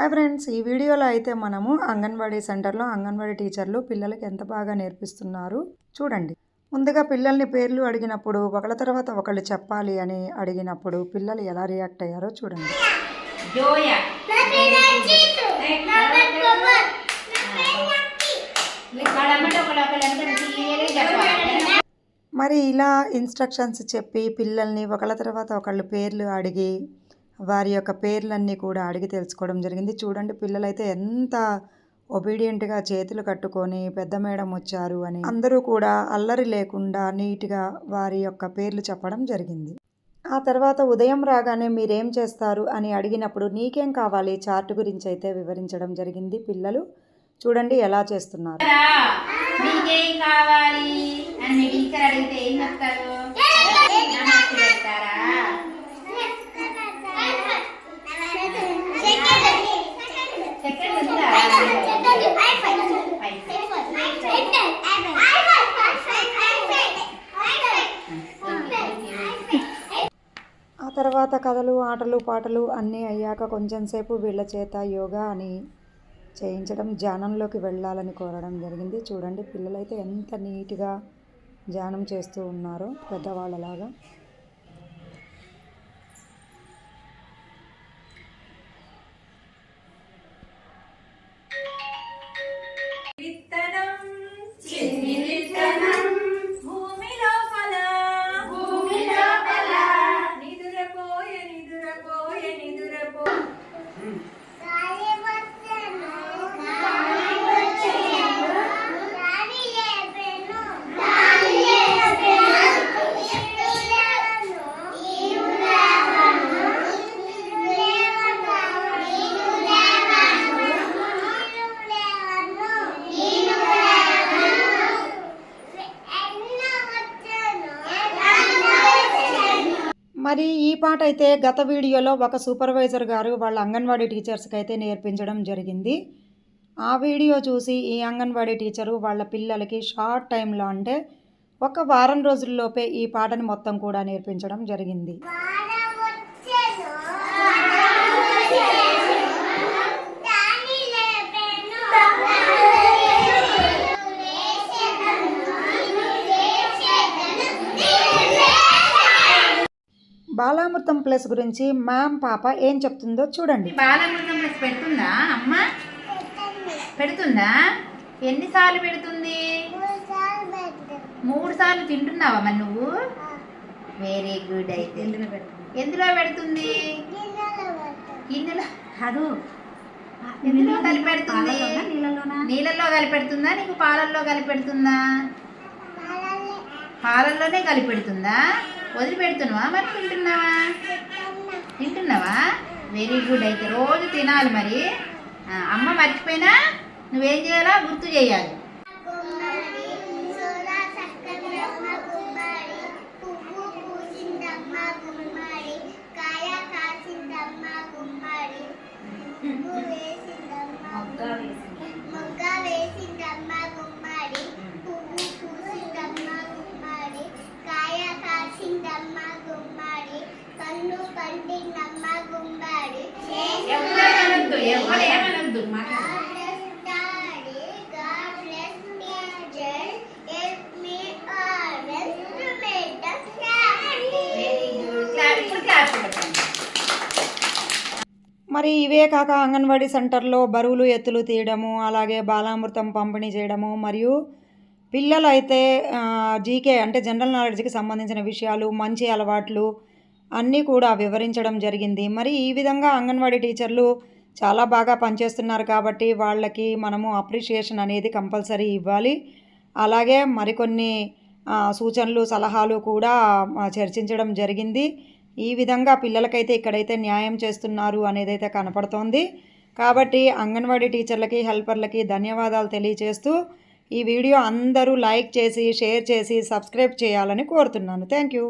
Hi friends ఈ వీడియోలో అయితే మనము అంగన్వాడీ సెంటర్లో అంగన్వాడీ టీచర్లు పిల్లలకి ఎంత బాగా నేర్పిస్తున్నారు చూడండి. ముందుగా పిల్లల్ని పేర్లు అడిగినప్పుడు ఒకళ్ళ తర్వాత ఒకళ్ళు చెప్పాలి అని అడిగినప్పుడు పిల్లలు ఎలా రియాక్ట్ అయ్యారో చూడండి. మరి ఇలా ఇన్స్ట్రక్షన్స్ చెప్పి పిల్లల్ని ఒకళ్ళ తర్వాత ఒకళ్ళు పేర్లు అడిగి వారి యొక్క పేర్లన్నీ కూడా అడిగి తెలుసుకోవడం జరిగింది. చూడండి పిల్లలైతే ఎంత ఒబీడియంట్గా చేతులు కట్టుకొని పెద్ద మేడం వచ్చారు అని అందరూ కూడా అల్లరి లేకుండా నీట్గా వారి యొక్క పేర్లు చెప్పడం జరిగింది. ఆ తర్వాత ఉదయం రాగానే మీరేం చేస్తారు? అని అడిగినప్పుడు నీకేం కావాలి? చార్ట్ గురించి అయితే వివరించడం జరిగింది పిల్లలు. చూడండి ఎలా చేస్తున్నారు. కావాలి? అని అడిగితే ఏం చెప్తారు? ఆ తర్వాత కథలు ఆటలు పాటలు అన్నీ అయ్యాక కొంచెం సేపు వీళ్ళ చేత యోగా అని చేయించడం ధ్యానంలోకి వెళ్ళాలని కోరడం జరిగింది. చూడండి పిల్లలైతే ఎంత నీట్గా ధ్యానం చేస్తూ ఉన్నారో పెద్దవాళ్ళలాగా. మరి ఈ పాట అయితే గత వీడియోలో ఒక సూపర్వైజర్ గారు వాళ్ళ అంగన్వాడీ టీచర్స్కి అయితే నేర్పించడం జరిగింది. ఆ వీడియో చూసి ఈ అంగన్వాడీ టీచరు వాళ్ళ పిల్లలకి షార్ట్ టైంలో అంటే ఒక వారం రోజుల్లోపే ఈ పాటను మొత్తం కూడా నేర్పించడం జరిగింది. బాలామృతం ప్లస్ గురించి మ్యామ్ పాప ఏం చెప్తుందో చూడండి. బాలమృతం ప్లస్ పెడుతుందా? అమ్మ? పెడుతుందా? ఎన్నిసార్లు పెడుతుంది? మూడు సార్లు తింటున్నావా మరి నువ్వు? వెరీ గుడ్ అయితే. ఎందులో పెడుతుంది? గిన్నెలో. కాదు ఎందులో కలిపి పెడుతుంది? నీళ్ళల్లో కలిపి పెడుతుందా? నీకు పాలల్లో కలిపి పెడుతుందా? పాలల్లోనే కలిపి వదిలిపెడుతున్నావా? మరి తింటున్నావా? తింటున్నావా? వెరీ గుడ్ అయితే రోజు తినాలి మరి. అమ్మ మర్చిపోయినా నువ్వేం చేయాలా గుర్తు చేయాలి. మరి ఇవే కాక అంగన్వాడీ సెంటర్లో బరువులు ఎత్తులు తీయడము అలాగే బాలామృతం పంపిణీ చేయడము మరియు పిల్లలు అయితే జీకే అంటే జనరల్ నాలెడ్జ్కి సంబంధించిన విషయాలు మంచి అలవాట్లు అన్నీ కూడా వివరించడం జరిగింది. మరి ఈ విధంగా అంగన్వాడీ టీచర్లు చాలా బాగా పనిచేస్తున్నారు కాబట్టి వాళ్ళకి మనము అప్రిషియేషన్ అనేది కంపల్సరీ ఇవ్వాలి. అలాగే మరికొన్ని సూచనలు సలహాలు కూడా చర్చించడం జరిగింది. ఈ విధంగా పిల్లలకైతే ఇక్కడైతే న్యాయం చేస్తున్నారు అనేది అయితే కనపడుతోంది. కాబట్టి అంగన్వాడీ టీచర్లకి హెల్పర్లకి ధన్యవాదాలు తెలియజేస్తూ ఈ వీడియో అందరూ లైక్ చేసి షేర్ చేసి సబ్స్క్రైబ్ చేయాలని కోరుతున్నాను. Thank you